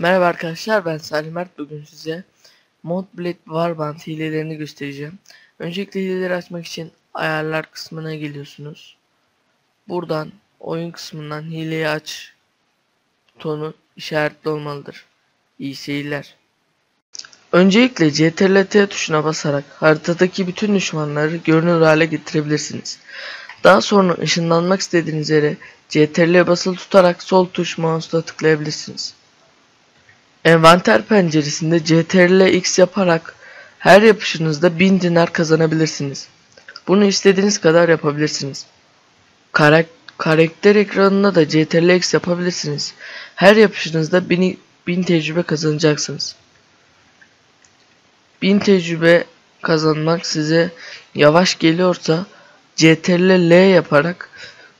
Merhaba arkadaşlar ben Salim Mert bugün size Modblade Warband hilelerini göstereceğim. Öncelikle hileleri açmak için ayarlar kısmına geliyorsunuz. Buradan oyun kısmından hileyi aç butonu işaretli olmalıdır. İyi seyirler. Öncelikle CTRL-T tuşuna basarak haritadaki bütün düşmanları görünür hale getirebilirsiniz. Daha sonra ışınlanmak istediğiniz yere CTRL basılı tutarak sol tuş mouse'la tıklayabilirsiniz. Envanter penceresinde CTRL X yaparak her yapışınızda 1000 dinar kazanabilirsiniz. Bunu istediğiniz kadar yapabilirsiniz. Karak karakter ekranında da CTRL X yapabilirsiniz. Her yapışınızda 1000, 1000 tecrübe kazanacaksınız. 1000 tecrübe kazanmak size yavaş geliyorsa CTRL L yaparak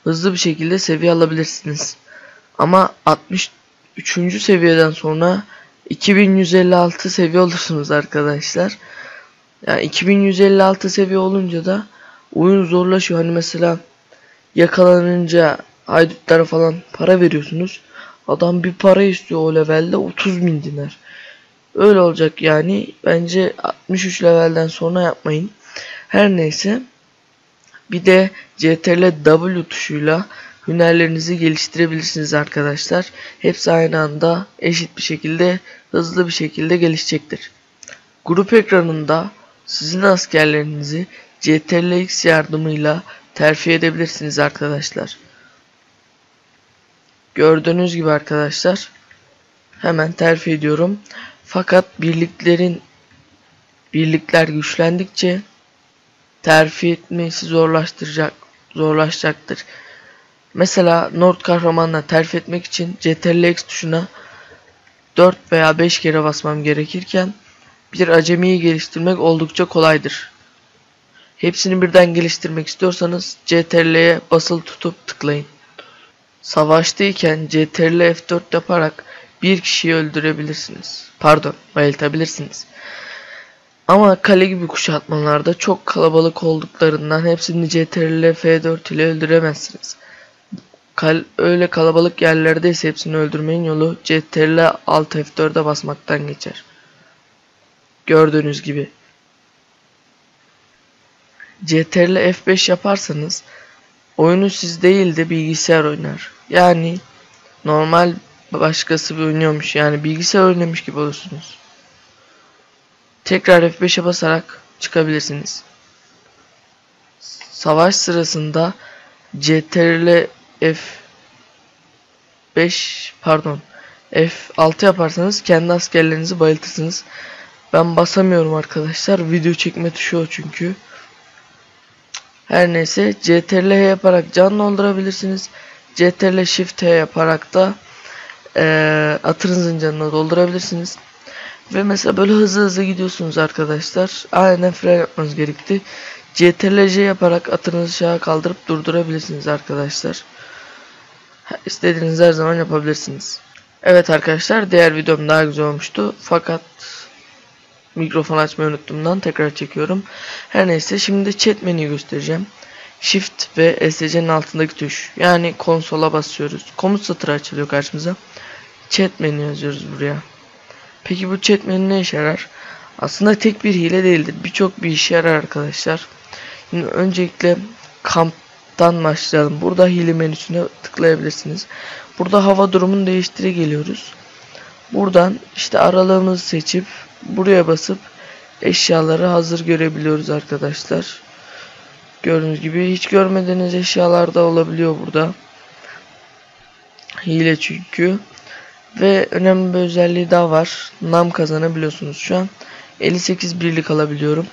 hızlı bir şekilde seviye alabilirsiniz. Ama 63. seviyeden sonra 2156 seviye olursunuz arkadaşlar. Yani 2156 seviye olunca da oyun zorlaşıyor. Hani mesela yakalanınca haydutlara falan para veriyorsunuz. Adam bir para istiyor o levelde 30 bin dinar. Öyle olacak yani. Bence 63 levelden sonra yapmayın. Her neyse. Bir de CTRL W tuşuyla hünerlerinizi geliştirebilirsiniz arkadaşlar. Hepsi aynı anda eşit bir şekilde hızlı bir şekilde gelişecektir. Grup ekranında sizin askerlerinizi CTRL X yardımıyla terfi edebilirsiniz arkadaşlar. Gördüğünüz gibi arkadaşlar hemen terfi ediyorum. Fakat birliklerin birlikler güçlendikçe terfi etmesi zorlaştıracak zorlaşacaktır. Mesela Nord kahramanla terfi etmek için CTRL X tuşuna 4 veya 5 kere basmam gerekirken bir acemiyi geliştirmek oldukça kolaydır. Hepsini birden geliştirmek istiyorsanız CTRL'ye basılı tutup tıklayın. Savaştayken CTRL F4 yaparak bir kişiyi öldürebilirsiniz. Pardon, bayıltabilirsiniz. Ama kale gibi kuşatmalarda çok kalabalık olduklarından hepsini CTRL F4 ile öldüremezsiniz. Kal öyle kalabalık yerlerde ise hepsini öldürmenin yolu CTRL Alt F4'e basmaktan geçer. Gördüğünüz gibi. CTRL F5 yaparsanız oyunu siz değil de bilgisayar oynar. Yani normal başkası bir oynuyormuş yani bilgisayar oynamış gibi olursunuz. Tekrar F5'e basarak çıkabilirsiniz. Savaş sırasında CTRL F5 pardon F6 yaparsanız kendi askerlerinizi bayıltırsınız. Ben basamıyorum arkadaşlar. Video çekme tuşu o çünkü. Her neyse CTRL yaparak can doldurabilirsiniz. CTRL Shift T yaparak da e, atınızın canını doldurabilirsiniz. Ve mesela böyle hızlı hızlı gidiyorsunuz arkadaşlar. Aynen fren yapmanız gerekti. CTRL J yaparak atınızı aşağı kaldırıp durdurabilirsiniz arkadaşlar. İstediğiniz her zaman yapabilirsiniz. Evet arkadaşlar diğer videom daha güzel olmuştu. Fakat mikrofon açmayı unuttuğumdan tekrar çekiyorum. Her neyse şimdi chat menüyü göstereceğim. Shift ve SC'nin altındaki tuş. Yani konsola basıyoruz. Komut satırı açılıyor karşımıza. Chat menü yazıyoruz buraya. Peki bu chat menü ne işe yarar? Aslında tek bir hile değildir. Birçok bir işe yarar arkadaşlar. Şimdi öncelikle kamptan başlayalım. Burada hile menüsüne tıklayabilirsiniz. Burada hava durumunu değiştire geliyoruz. Buradan işte aralığımızı seçip buraya basıp eşyaları hazır görebiliyoruz arkadaşlar. Gördüğünüz gibi hiç görmediğiniz eşyalar da olabiliyor burada. Hile çünkü. Ve önemli bir özelliği daha var. Nam kazanabiliyorsunuz şu an. 58 birlik alabiliyorum.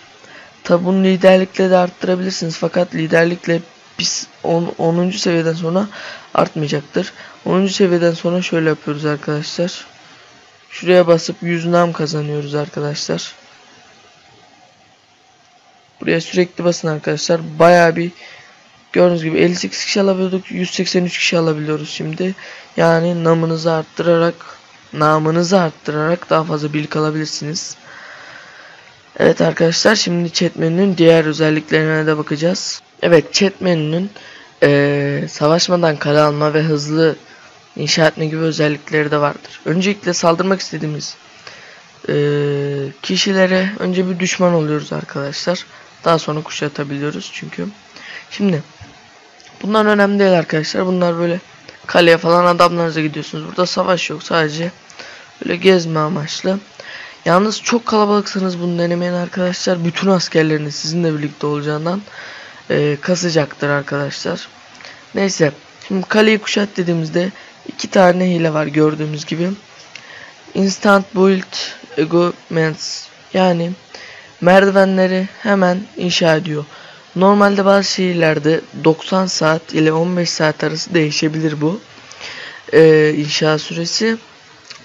Tabi bunu liderlikle de arttırabilirsiniz. Fakat liderlikle biz 10. 10. seviyeden sonra artmayacaktır. 10. seviyeden sonra şöyle yapıyoruz arkadaşlar. Şuraya basıp 100 nam kazanıyoruz arkadaşlar. Buraya sürekli basın arkadaşlar. Baya bir gördüğünüz gibi 58 kişi alabiliyorduk. 183 kişi alabiliyoruz şimdi. Yani namınızı arttırarak namınızı arttırarak daha fazla birlik alabilirsiniz. Evet arkadaşlar şimdi chat menünün diğer özelliklerine de bakacağız. Evet chat menünün e, savaşmadan kale alma ve hızlı inşa etme gibi özellikleri de vardır. Öncelikle saldırmak istediğimiz e, kişilere önce bir düşman oluyoruz arkadaşlar. Daha sonra kuşatabiliyoruz çünkü. Şimdi bunlar önemli değil arkadaşlar. Bunlar böyle kaleye falan adamlarınıza gidiyorsunuz. Burada savaş yok sadece böyle gezme amaçlı. Yalnız çok kalabalıksanız bunu denemeyin arkadaşlar. Bütün askerleriniz sizinle birlikte olacağından e, kasacaktır arkadaşlar. Neyse. Şimdi kaleyi kuşat dediğimizde iki tane hile var gördüğümüz gibi. Instant build arguments yani merdivenleri hemen inşa ediyor. Normalde bazı şehirlerde 90 saat ile 15 saat arası değişebilir bu ee, inşa süresi.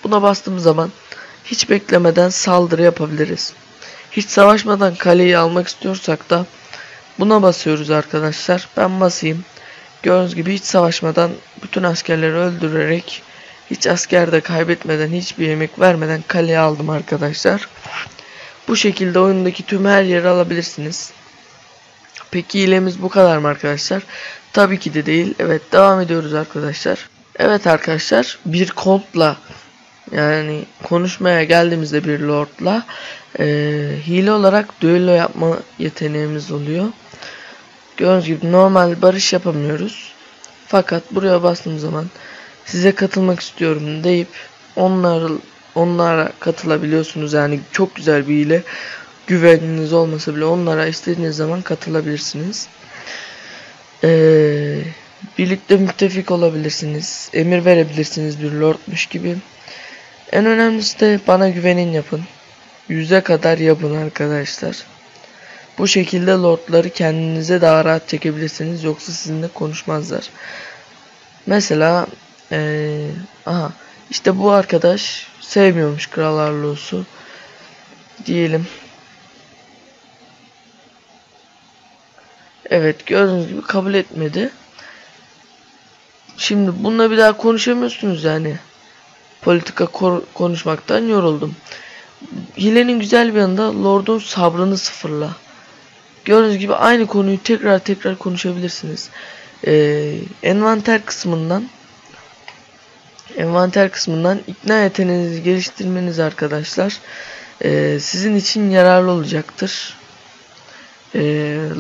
Buna bastığımız zaman hiç beklemeden saldırı yapabiliriz. Hiç savaşmadan kaleyi almak istiyorsak da buna basıyoruz arkadaşlar. Ben basayım. Gördüğünüz gibi hiç savaşmadan bütün askerleri öldürerek hiç asker de kaybetmeden hiçbir yemek vermeden kaleye aldım arkadaşlar. Bu şekilde oyundaki tüm her yeri alabilirsiniz. Peki hilemiz bu kadar mı arkadaşlar? Tabii ki de değil. Evet devam ediyoruz arkadaşlar. Evet arkadaşlar bir kontla yani konuşmaya geldiğimizde bir lordla e, hile olarak düello yapma yeteneğimiz oluyor. Gördüğünüz gibi normal barış yapamıyoruz. Fakat buraya bastığım zaman size katılmak istiyorum deyip onlar onlara katılabiliyorsunuz. Yani çok güzel bir hile. Güveniniz olmasa bile onlara istediğiniz zaman katılabilirsiniz. Ee, birlikte müttefik olabilirsiniz. Emir verebilirsiniz bir lordmuş gibi. En önemlisi de bana güvenin yapın. Yüze kadar yapın arkadaşlar. Bu şekilde lordları kendinize daha rahat çekebilirsiniz. Yoksa sizinle konuşmazlar. Mesela ee, aha işte bu arkadaş sevmiyormuş Kral Arlo'su diyelim. Evet gördüğünüz gibi kabul etmedi. Şimdi bununla bir daha konuşamıyorsunuz yani. Politika konuşmaktan yoruldum. Hilenin güzel bir yanında Lord'un sabrını sıfırla. Gördüğünüz gibi aynı konuyu tekrar tekrar konuşabilirsiniz. Ee, envanter kısmından envanter kısmından ikna yeteneğinizi geliştirmeniz arkadaşlar e, sizin için yararlı olacaktır. E,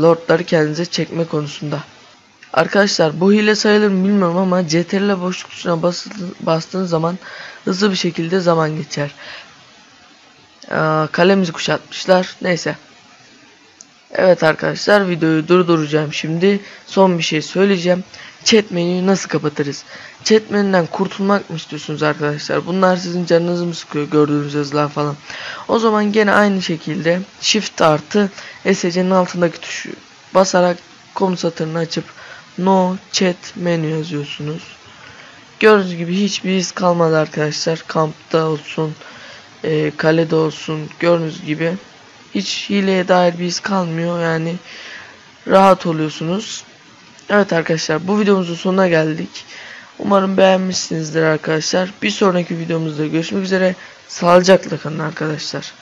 lordları kendinize çekme konusunda. Arkadaşlar bu hile sayılır mı bilmiyorum ama CTRL boşluk tuşuna bastığınız zaman hızlı bir şekilde zaman geçer. Aa, kalemizi kuşatmışlar. Neyse. Evet arkadaşlar videoyu durduracağım şimdi. Son bir şey söyleyeceğim. Chat menüyü nasıl kapatırız? Chat menüden kurtulmak mı istiyorsunuz arkadaşlar? Bunlar sizin canınızı mı sıkıyor gördüğünüz yazılar falan. O zaman gene aynı şekilde Shift artı SC'nin altındaki tuşu basarak komut satırını açıp No Chat menü yazıyorsunuz. Gördüğünüz gibi hiçbir iz kalmadı arkadaşlar. Kampta olsun, e, kalede olsun gördüğünüz gibi hiç hileye dair bir iz kalmıyor. Yani rahat oluyorsunuz. Evet arkadaşlar bu videomuzun sonuna geldik. Umarım beğenmişsinizdir arkadaşlar. Bir sonraki videomuzda görüşmek üzere. Sağlıcakla kalın arkadaşlar.